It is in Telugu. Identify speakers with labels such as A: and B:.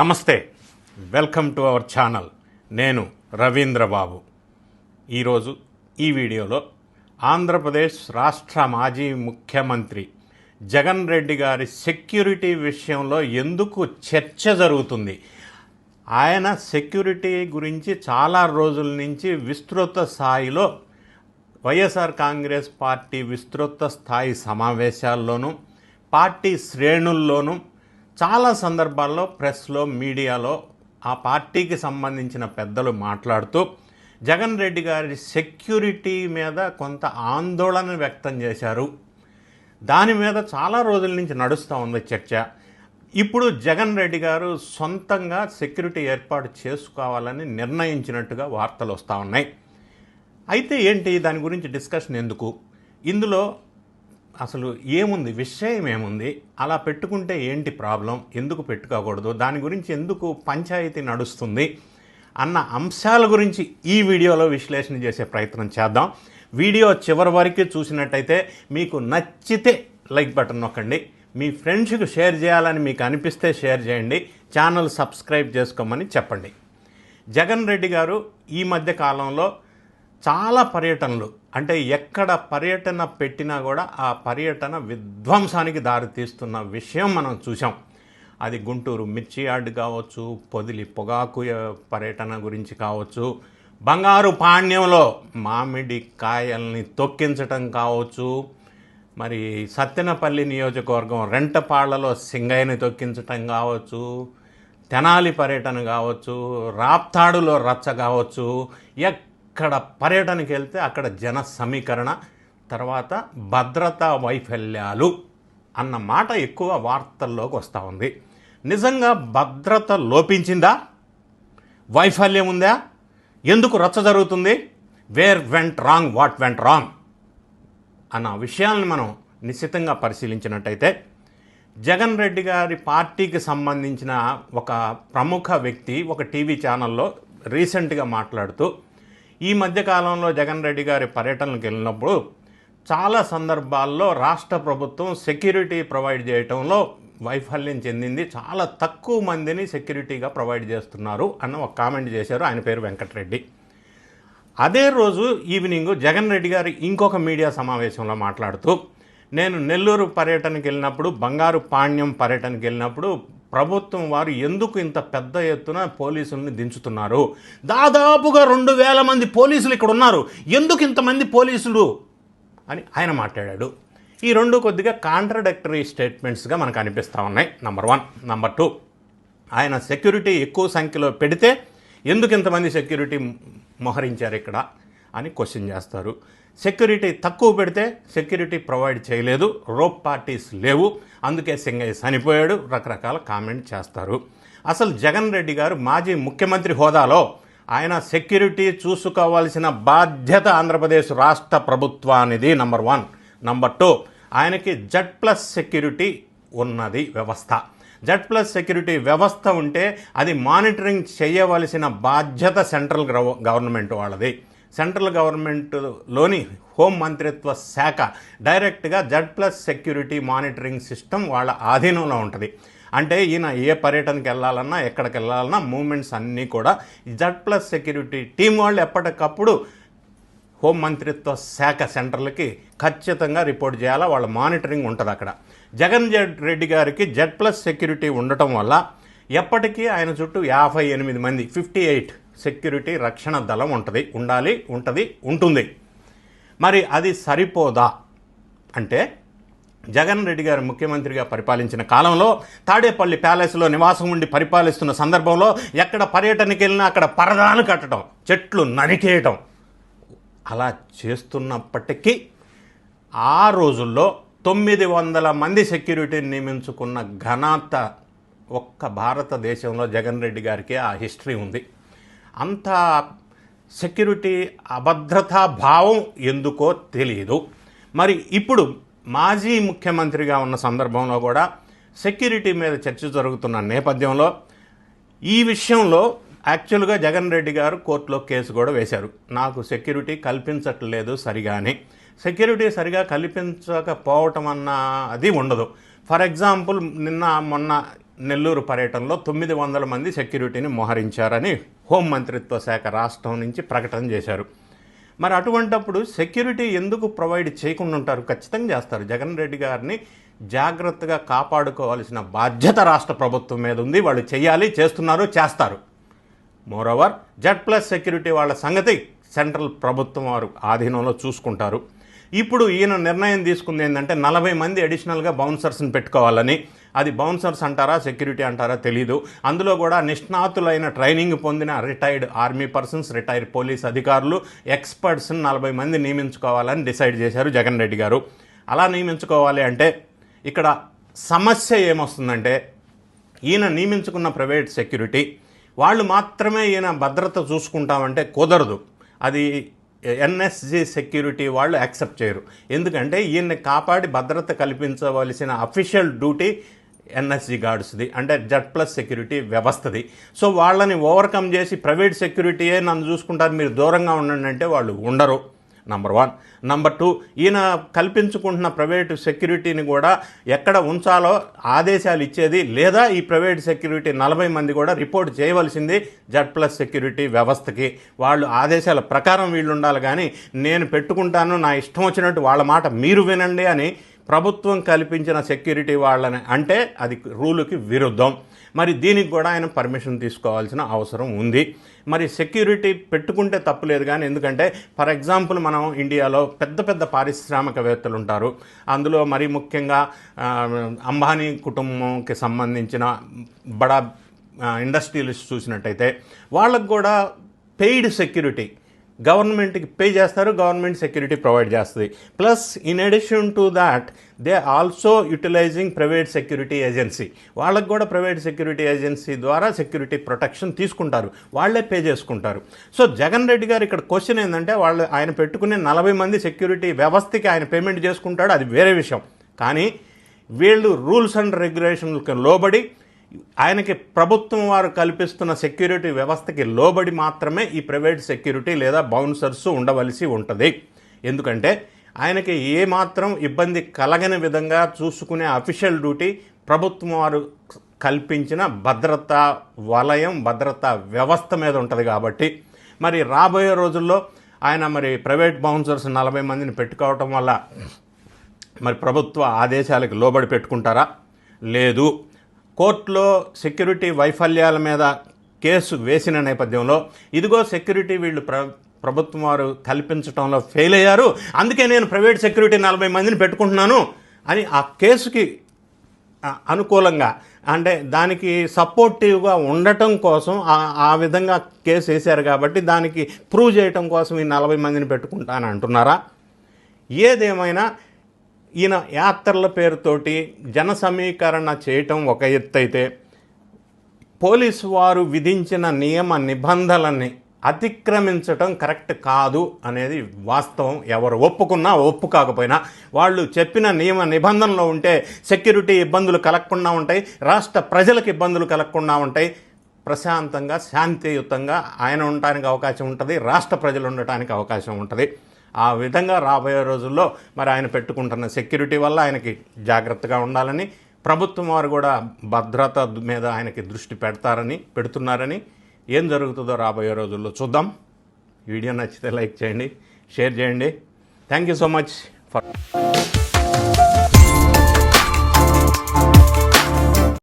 A: నమస్తే. Welcome to our channel. నేను రవీంద్ర బాబు. ఈరోజు ఈ వీడియోలో ఆంధ్రప్రదేశ్ రాష్ట్ర మాజీ ముఖ్యమంత్రి జగన్ రెడ్డి గారి సెక్యూరిటీ విషయంలో ఎందుకు చర్చ జరుగుతుంది? ఆయన సెక్యూరిటీ గురించి చాలా రోజుల నుంచి విస్తృత స్థాయిలో వైఎస్ఆర్ కాంగ్రెస్ పార్టీ విస్తృత స్థాయి సమావేశాల్లోనూ పార్టీ శ్రేణుల్లోనూ చాలా సందర్భాల్లో ప్రెస్లో మీడియాలో ఆ పార్టీకి సంబంధించిన పెద్దలు మాట్లాడుతూ జగన్ రెడ్డి గారి సెక్యూరిటీ మీద కొంత ఆందోళన వ్యక్తం చేశారు. దాని మీద చాలా రోజుల నుంచి నడుస్తూ ఉంది చర్చ. ఇప్పుడు జగన్ రెడ్డి గారు సొంతంగా సెక్యూరిటీ ఏర్పాటు చేసుకోవాలని నిర్ణయించినట్టుగా వార్తలు వస్తూ ఉన్నాయి. అయితే ఏంటి? దాని గురించి డిస్కషన్ ఎందుకు? ఇందులో అసలు ఏముంది? విషయం ఏముంది? అలా పెట్టుకుంటే ఏంటి ప్రాబ్లం? ఎందుకు పెట్టుకోకూడదు? దాని గురించి ఎందుకు పంచాయతీ నడుస్తుంది? అన్న అంశాల గురించి ఈ వీడియోలో విశ్లేషణ చేసే ప్రయత్నం చేద్దాం. వీడియో చివరి వరకు చూసినట్టయితే మీకు నచ్చితే లైక్ బటన్ నొక్కండి. మీ ఫ్రెండ్స్కి షేర్ చేయాలని మీకు అనిపిస్తే షేర్ చేయండి. ఛానల్ సబ్స్క్రైబ్ చేసుకోమని చెప్పండి. జగన్ రెడ్డి గారు ఈ మధ్య కాలంలో చాలా పర్యటనలు. అంటే ఎక్కడ పర్యటన పెట్టినా కూడా ఆ పర్యటన విధ్వంసానికి దారితీస్తున్న విషయం మనం చూసాం అది గుంటూరు మిర్చి యార్డ్ కావచ్చు పొదిలి పొగాకు పర్యటన గురించి కావచ్చు బంగారు పాణ్యంలో మామిడి కాయల్ని తొక్కించటం కావచ్చు మరి సత్తెనపల్లి నియోజకవర్గం రెంటపాళ్ళలో సింగయ్యని తొక్కించటం కావచ్చు తెనాలి పర్యటన కావచ్చు రాప్తాడులో రచ్చ కావచ్చు అక్కడ పర్యటనకి వెళ్తే అక్కడ జన సమీకరణ తర్వాత భద్రతా వైఫల్యాలు అన్న మాట ఎక్కువ వార్తల్లోకి వస్తూ ఉంది. నిజంగా భద్రత లోపించిందా? వైఫల్యం ఉందా? ఎందుకు రచ్చ జరుగుతుంది? Where went wrong what went wrong అన్న విషయాలను మనం నిశ్చితంగా పరిశీలించినట్టయితే జగన్ రెడ్డి గారి పార్టీకి సంబంధించిన ఒక ప్రముఖ వ్యక్తి ఒక టీవీ ఛానల్లో రీసెంట్గా మాట్లాడుతూ ఈ మధ్యకాలంలో జగన్ రెడ్డి గారి పర్యటనకు వెళ్ళినప్పుడు చాలా సందర్భాల్లో రాష్ట్ర ప్రభుత్వం సెక్యూరిటీ ప్రొవైడ్ చేయటంలో వైఫల్యం చెందింది. చాలా తక్కువ మందిని సెక్యూరిటీగా ప్రొవైడ్ చేస్తున్నారు అన్న ఒక కామెంట్ చేశారు ఆయన పేరు వెంకటరెడ్డి. అదే రోజు ఈవినింగ్ జగన్ రెడ్డి గారు ఇంకొక మీడియా సమావేశంలో మాట్లాడుతూ నేను నెల్లూరు పర్యటనకి వెళ్ళినప్పుడు బంగారు పాణ్యం పర్యటనకి వెళ్ళినప్పుడు ప్రభుత్వం వారు ఎందుకు ఇంత పెద్ద ఎత్తున పోలీసుల్ని దించుతున్నారు? దాదాపుగా రెండు వేల మంది పోలీసులు ఇక్కడ ఉన్నారు. ఎందుకు ఇంతమంది పోలీసులు? అని ఆయన మాట్లాడాడు. ఈ రెండు కొద్దిగా కాంట్రడక్టరీ స్టేట్మెంట్స్గా మనకు అనిపిస్తూ ఉన్నాయి. నంబర్ వన్ నంబర్ టూ ఆయన సెక్యూరిటీ ఎక్కువ సంఖ్యలో పెడితే ఎందుకు ఇంతమంది సెక్యూరిటీ మోహరించారు ఇక్కడ? అని క్వశ్చన్ చేస్తారు. సెక్యూరిటీ తక్కువ పెడితే సెక్యూరిటీ ప్రొవైడ్ చేయలేదు రోప్ పార్టీస్ లేవు. అందుకే సింగయ్య చనిపోయాడు రకరకాల కామెంట్ చేస్తారు. అసలు జగన్ రెడ్డి గారు మాజీ ముఖ్యమంత్రి హోదాలో ఆయన సెక్యూరిటీ చూసుకోవాల్సిన బాధ్యత ఆంధ్రప్రదేశ్ రాష్ట్ర ప్రభుత్వానిది నంబర్ వన్. నంబర్ టూ ఆయనకి జడ్ ప్లస్ సెక్యూరిటీ ఉన్నది వ్యవస్థ. జడ్ ప్లస్ సెక్యూరిటీ వ్యవస్థ ఉంటే అది మానిటరింగ్ చేయవలసిన బాధ్యత సెంట్రల్ గవర్నమెంట్ వాళ్ళది. సెంట్రల్ గవర్నమెంట్లోని హోం మంత్రిత్వ శాఖ డైరెక్ట్గా Z plus security monitoring system వాళ్ళ ఆధీనంలో ఉంటుంది. అంటే ఈయన ఏ పర్యటనకి వెళ్ళాలన్నా ఎక్కడికి వెళ్ళాలన్నా మూమెంట్స్ అన్నీ కూడా జడ్ ప్లస్ సెక్యూరిటీ టీం వాళ్ళు ఎప్పటికప్పుడు హోం మంత్రిత్వ శాఖ సెంటర్లకి ఖచ్చితంగా రిపోర్ట్ చేయాలా? వాళ్ళ మానిటరింగ్ ఉంటుంది అక్కడ. జగన్ రెడ్డి గారికి జడ్ ప్లస్ సెక్యూరిటీ ఉండటం వల్ల ఎప్పటికీ ఆయన చుట్టూ యాభై ఎనిమిది మంది ఫిఫ్టీ ఎయిట్ సెక్యూరిటీ రక్షణ దళం ఉంటుంది. ఉండాలి ఉంటుంది ఉంటుంది. మరి అది సరిపోదా? అంటే జగన్ రెడ్డి గారు ముఖ్యమంత్రిగా పరిపాలించిన కాలంలో తాడేపల్లి ప్యాలెస్లో నివాసం ఉండి పరిపాలిస్తున్న సందర్భంలో ఎక్కడ పర్యటనకి వెళ్ళినా అక్కడ పరదాలు కట్టడం చెట్లు నరికేయటం. అలా చేస్తున్నప్పటికీ ఆ రోజుల్లో తొమ్మిది వందల మంది సెక్యూరిటీని నియమించుకున్న ఘనత ఒక్క భారతదేశంలో జగన్ రెడ్డి గారికి ఆ హిస్టరీ ఉంది. అంత సెక్యూరిటీ అభద్రతా భావం ఎందుకో తెలియదు మరి ఇప్పుడు మాజీ ముఖ్యమంత్రిగా ఉన్న సందర్భంలో కూడా సెక్యూరిటీ మీద చర్చ జరుగుతున్న నేపథ్యంలో ఈ విషయంలో యాక్చువల్గా జగన్ రెడ్డి గారు కోర్టులో కేసు కూడా వేశారు. నాకు సెక్యూరిటీ కల్పించట్లేదు సరిగాని. సెక్యూరిటీ సరిగా కల్పించకపోవటం అన్న అది ఉండదు. ఫర్ ఎగ్జాంపుల్ నిన్న మొన్న నెల్లూరు పర్యటనలో తొమ్మిది వందల మంది సెక్యూరిటీని మోహరించారని హోంమంత్రిత్వ శాఖ రాష్ట్రం నుంచి ప్రకటన చేశారు. మరి అటువంటప్పుడు సెక్యూరిటీ ఎందుకు ప్రొవైడ్ చేయకుండా ఉంటారు? ఖచ్చితంగా చేస్తారు. జగన్ రెడ్డి గారిని జాగ్రత్తగా కాపాడుకోవాల్సిన బాధ్యత రాష్ట్ర ప్రభుత్వం మీద ఉంది. వాళ్ళు చేయాలి చేస్తున్నారు చేస్తారు. మోరోవర్ జెడ్ ప్లస్ సెక్యూరిటీ వాళ్ళ సంగతి సెంట్రల్ ప్రభుత్వం వారు ఆధీనంలో చూసుకుంటారు. ఇప్పుడు ఈయన నిర్ణయం తీసుకుంది ఏంటంటే నలభై మంది అడిషనల్గా బౌన్సర్స్ని పెట్టుకోవాలని అది బౌన్సర్స్ అంటారా సెక్యూరిటీ అంటారా తెలీదు. అందులో కూడా నిష్ణాతులైన ట్రైనింగ్ పొందిన retired army persons retired police అధికారులు ఎక్స్పర్ట్స్ నలభై మంది నియమించుకోవాలని డిసైడ్ చేశారు జగన్ రెడ్డి గారు. అలా నియమించుకోవాలి అంటే ఇక్కడ సమస్య ఏమొస్తుందంటే ఈయన నియమించుకున్న ప్రైవేట్ సెక్యూరిటీ వాళ్ళు మాత్రమే ఈయన భద్రత చూసుకుంటామంటే కుదరదు. అది ఎన్ఎస్జి సెక్యూరిటీ వాళ్ళు యాక్సెప్ట్ చేయరు. ఎందుకంటే ఈయన్ని కాపాడి భద్రత కల్పించవలసిన అఫీషియల్ డ్యూటీ ఎన్ఎస్జి గార్డ్స్ది అంటే జెడ్ ప్లస్ సెక్యూరిటీ వ్యవస్థది. సో వాళ్ళని ఓవర్కమ్ చేసి ప్రైవేట్ సెక్యూరిటీయే నన్ను చూసుకుంటారు మీరు దూరంగా ఉండండి అంటే వాళ్ళు ఉండరు నంబర్ వన్. నంబర్ టూ ఈయన కల్పించుకుంటున్న ప్రైవేటు సెక్యూరిటీని కూడా ఎక్కడ ఉంచాలో ఆదేశాలు ఇచ్చేది లేదా ఈ ప్రైవేట్ సెక్యూరిటీ నలభై మంది కూడా రిపోర్ట్ చేయవలసింది జడ్ ప్లస్ సెక్యూరిటీ వ్యవస్థకి. వాళ్ళు ఆదేశాల ప్రకారం వీళ్ళు ఉండాలి కానీ నేను పెట్టుకుంటాను నా ఇష్టం వచ్చినట్టు వాళ్ళ మాట మీరు వినండి అని ప్రభుత్వం కల్పించిన సెక్యూరిటీ వాళ్ళని అంటే అది రూలుకి విరుద్ధం. మరి దీనికి కూడా ఆయన పర్మిషన్ తీసుకోవాల్సిన అవసరం ఉంది. మరి సెక్యూరిటీ పెట్టుకుంటే తప్పులేదు కానీ ఎందుకంటే ఫర్ ఎగ్జాంపుల్ మనం ఇండియాలో పెద్ద పెద్ద పారిశ్రామికవేత్తలు ఉంటారు. అందులో మరి ముఖ్యంగా అంబానీ కుటుంబంకి సంబంధించిన బడా ఇండస్ట్రియలిస్ట్ చూసినట్టయితే వాళ్ళకు కూడా పెయిడ్ సెక్యూరిటీ గవర్నమెంట్కి పే చేస్తారు గవర్నమెంట్ సెక్యూరిటీ ప్రొవైడ్ చేస్తుంది. Plus in addition to that they also utilising private security agency. వాళ్ళకు కూడా ప్రైవేట్ సెక్యూరిటీ ఏజెన్సీ ద్వారా సెక్యూరిటీ ప్రొటెక్షన్ తీసుకుంటారు. వాళ్ళే పే చేసుకుంటారు. సో జగన్ రెడ్డి గారు ఇక్కడ క్వశ్చన్ ఏంటంటే వాళ్ళు ఆయన పెట్టుకునే నలభై మంది సెక్యూరిటీ వ్యవస్థకి ఆయన పేమెంట్ చేసుకుంటాడు అది వేరే విషయం. కానీ వీళ్ళు రూల్స్ అండ్ రెగ్యులేషన్లకు లోబడి ఆయనకి ప్రభుత్వం వారు కల్పిస్తున్న సెక్యూరిటీ వ్యవస్థకి లోబడి మాత్రమే ఈ ప్రైవేట్ సెక్యూరిటీ లేదా బౌన్సర్స్ ఉండవలసి ఉంటుంది. ఎందుకంటే ఆయనకి ఏమాత్రం ఇబ్బంది కలగని విధంగా చూసుకునే అఫీషియల్ డ్యూటీ ప్రభుత్వం వారు కల్పించిన భద్రతా వలయం భద్రతా వ్యవస్థ మీద ఉంటుంది కాబట్టి. మరి రాబోయే రోజుల్లో ఆయన మరి ప్రైవేట్ బౌన్సర్స్ నలభై మందిని పెట్టుకోవటం వల్ల మరి ప్రభుత్వ ఆదేశాలకు లోబడి పెట్టుకుంటారా? లేదు. కోర్టులో సెక్యూరిటీ వైఫల్యాల మీద కేసు వేసిన నేపథ్యంలో ఇదిగో సెక్యూరిటీ వీళ్ళు ప్ర ప్రభుత్వం వారు కల్పించడంలో ఫెయిల్ అయ్యారు. అందుకే నేను ప్రైవేట్ సెక్యూరిటీ నలభై మందిని పెట్టుకుంటున్నాను అని ఆ కేసుకి అనుకూలంగా అంటే దానికి సపోర్టివ్గా ఉండటం కోసం ఆ- ఆ విధంగా కేసు వేశారు కాబట్టి దానికి ప్రూవ్ చేయటం కోసం ఈ నలభై మందిని పెట్టుకుంటాను అంటున్నారా? ఏదేమైనా ఈయన యాత్రల పేరుతోటి జన సమీకరణ చేయటం ఒక ఎత్తైతే పోలీసు వారు విధించిన నియమ నిబంధనలని అతిక్రమించటం కరెక్ట్ కాదు అనేది వాస్తవం. ఎవరు ఒప్పుకున్నా ఒప్పు కాకపోయినా వాళ్ళు చెప్పిన నియమ నిబంధనలు ఉంటే సెక్యూరిటీ ఇబ్బందులు కలగకుండా ఉంటాయి రాష్ట్ర ప్రజలకు ఇబ్బందులు కలగకుండా ఉంటాయి. ప్రశాంతంగా శాంతియుతంగా ఆయన ఉండటానికి అవకాశం ఉంటుంది రాష్ట్ర ప్రజలు ఉండటానికి అవకాశం ఉంటుంది. ఆ విధంగా రాబోయే రోజుల్లో మరి ఆయన పెట్టుకుంటున్న సెక్యూరిటీ వల్ల ఆయనకి జాగ్రత్తగా ఉండాలని ప్రభుత్వం వారు కూడా భద్రత మీద ఆయనకి దృష్టి పెడతారని పెడుతున్నారని ఏం జరుగుతుందో రాబోయే రోజుల్లో చూద్దాం. వీడియో నచ్చితే లైక్ చేయండి షేర్ చేయండి. Thank you so much for